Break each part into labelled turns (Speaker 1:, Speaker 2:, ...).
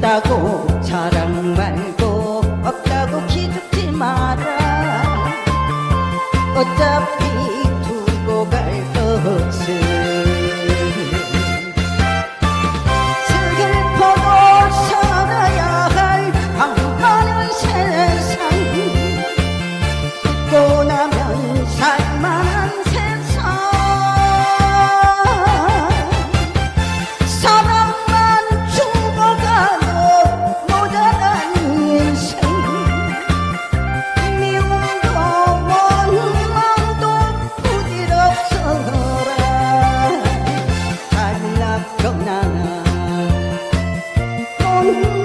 Speaker 1: 있다고 자랑 말고 없다고 기죽지 마라. 어차피 두고 갈 것을 슬퍼도 살아야 할 방만한 세상 죽고 나면 살만한 세상. 사랑 you.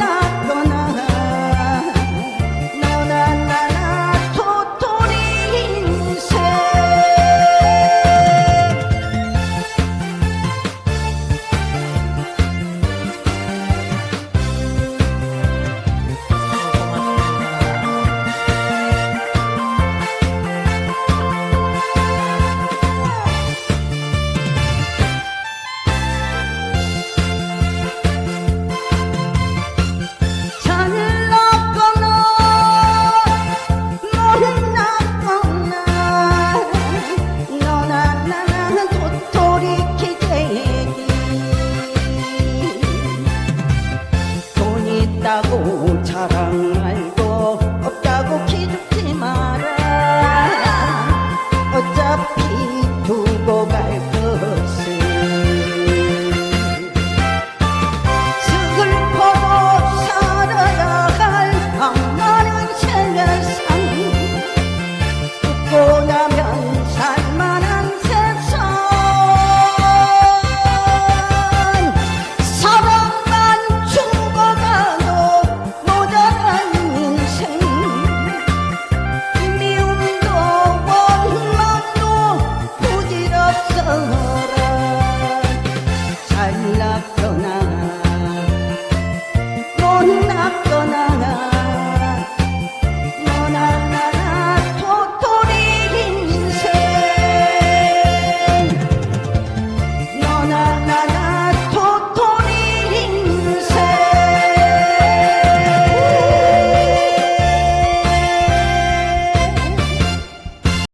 Speaker 1: 있다고 자랑할